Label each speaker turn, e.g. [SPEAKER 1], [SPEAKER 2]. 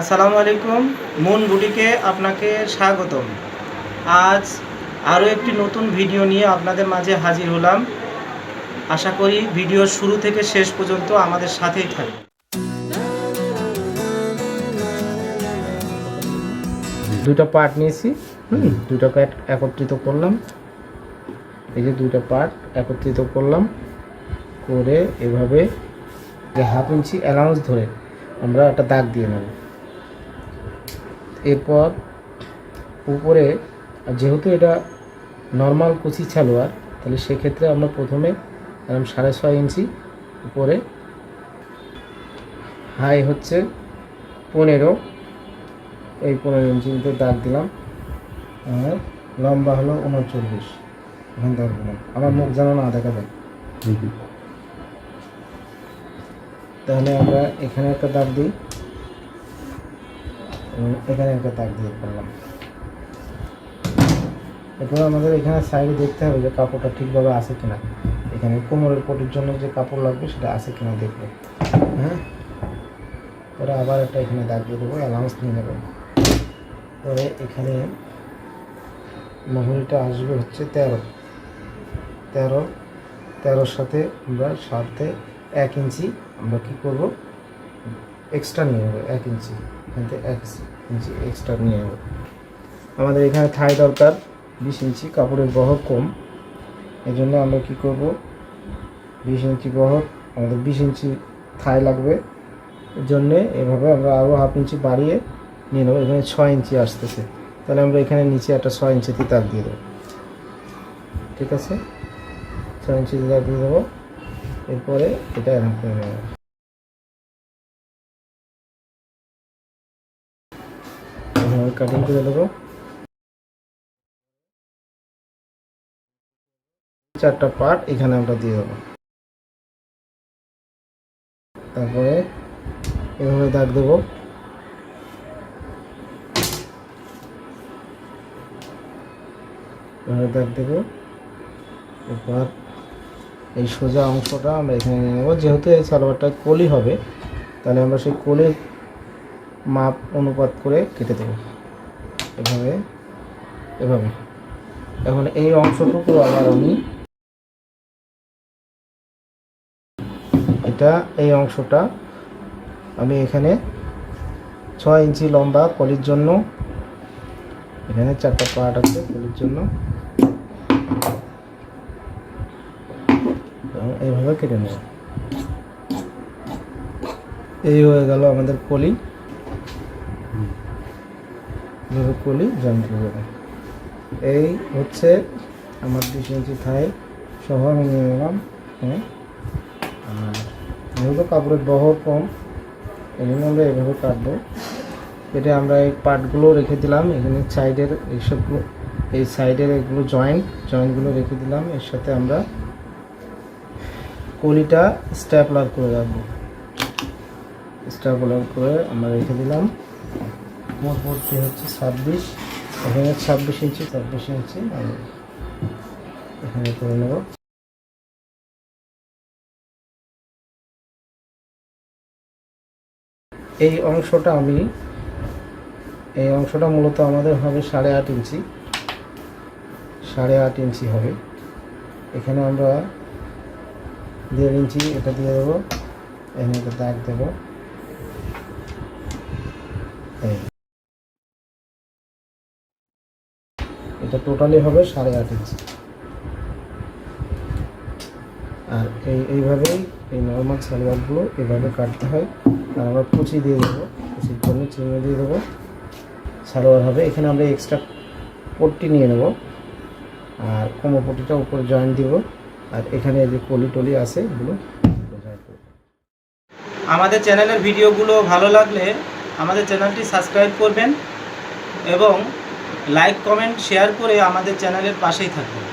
[SPEAKER 1] আসসালামু আলাইকুম, মুন বুটিকে আপনাকে স্বাগতম। আজ আরও একটি নতুন ভিডিও নিয়ে আপনাদের মাঝে হাজির হলাম। আশা করি ভিডিওর শুরু থেকে শেষ পর্যন্ত আমাদের সাথেই থাকবে দুটো পার্ট নিয়েছি, হুম, দুটো পার্ট একত্রিত করলাম। এই যে দুটো পার্ট একত্রিত করলাম, করে এভাবে যে হাফ ইঞ্চি অ্যালাউন্স ধরে আমরা একটা দাগ দিয়ে নেব। এরপর উপরে যেহেতু এটা নর্মাল কুচি সালোয়ার তাহলে সেক্ষেত্রে আমরা প্রথমে এরকম সাড়ে ছয় ইঞ্চি উপরে। হাই হচ্ছে পনেরো। এই পনেরো ইঞ্চি ইঞ্চিতে দাগ দিলাম। আর লম্বা হলো উনচল্লিশ। এখানে দিলাম। আমার মুখ যেন না দেখা যায়। তাহলে আমরা এখানে একটা দাগ দিই। এখানে একটা দাগ দিয়ে করলাম। এরপর আমাদের এখানে সাইডে দেখতে হবে যে কাপড়টা ঠিকভাবে আছে কিনা। এখানে কোমরের পটির জন্য যে কাপড় লাগবে সেটা আছে কিনা দেখব। হ্যাঁ? পরে আবার একটা এখানে দাগ দিয়ে দেবো অ্যালাউন্স নিয়ে নেব। পরে এখানে মহুরিটা আসবে হচ্ছে তেরো। তেরো, তেরোর সাথে আমরা সাথে এক ইঞ্চি আমরা কী করব? এক্সট্রা নিয়ে নেব, এক ইঞ্চি, এখান থেকে এক ইঞ্চি এক্সট্রা নিয়ে নেব। আমাদের এখানে থাই দরকার, বিশ ইঞ্চি, কাপড়ের বহর কম। এই জন্য আমরা কী করব? বিশ ইঞ্চি বহর, আমাদের বিশ ইঞ্চি থাই লাগবে। জন্যে এভাবে আমরা আরও হাফ ইঞ্চি বাড়িয়ে নিয়ে নেব, এখানে ছয় ইঞ্চি আসতেছে। তাহলে আমরা এখানে নিচে একটা ছয় ইঞ্চি তাক দিয়ে দেবো। ঠিক আছে? ছয় ইঞ্চি তাক দিয়ে দেবো। এরপরে এটা এরকম করে এভাবে কাটিং করে দেবো। চারটা পার্ট এখানে আমরা দিয়ে দেবো। তারপরে এভাবে দাগ দেবো। এভাবে দাগ দেবো। এরপর এই সোজা অংশটা আমরা এখানে নিয়ে নেব। যেহেতু এই সালোয়ারটা কলি হবে, তাহলে আমরা সেই কলির মাপ অনুপাত করে কেটে দেবো। এভাবে এভাবে। এখন এই অংশটুকু আবার আমি এটা, এই অংশটা আমি এখানে ছয় ইঞ্চি লম্বা কলির জন্য, এখানে চারটা পার্ট আছে কলির জন্য। এইভাবে কেটে নেব। এই হয়ে গেল আমাদের কলি। এভাবে কলি জয়েন করে দেবো এই হচ্ছে আমার বিশ ইঞ্চি থাই সহ আমি নিয়ে হ্যাঁ? আর কাপড়ের বহর কম এই জন্য আমরা এভাবে কাটবো। কেটে আমরা এই পার্টগুলো রেখে দিলাম, এখানে সাইডের এইসবগুলো, এই সাইডের এগুলো জয়েন্ট জয়েন্টগুলো রেখে দিলাম। এর সাথে আমরা কলিটা স্ট্যাপলার করে রাখব। স্ট্যাপলার করে আমরা রেখে দিলাম। মোট ভর্তি হচ্ছে ছাব্বিশ। এখানে ছাব্বিশ ইঞ্চি ছাব্বিশ ইঞ্চি আমি এখানে করে নেব। এই অংশটা আমি, এই অংশটা মূলত আমাদের হবে সাড়ে আট ইঞ্চি। সাড়ে আট ইঞ্চি হবে। এখানে আমরা দেড় ইঞ্চি এটা দিয়ে দেবো, এখানে একটা দাগ দেবো। এটা টোটালি হবে সাড়ে আট ইঞ্চি আর এই, এইভাবেই এই নর্মাল সালোয়ারগুলো এভাবে কাটতে হয়। আর আমরা কুচি দিয়ে দেবো। কুচির জন্য চিহ্ন দিয়ে দেবো। সালোয়ার হবে। এখানে আমরা এক্সট্রা পট্টি নিয়ে নেব। আর কোমর পট্টিটা উপরে জয়েন দিব। আর এখানে যে কলি টলি আছে, এগুলো আমাদের চ্যানেলের ভিডিওগুলো ভালো লাগলে আমাদের চ্যানেলটি সাবস্ক্রাইব করবেন এবং লাইক কমেন্ট শেয়ার করে আমাদের চ্যানেলের পাশেই থাকবেন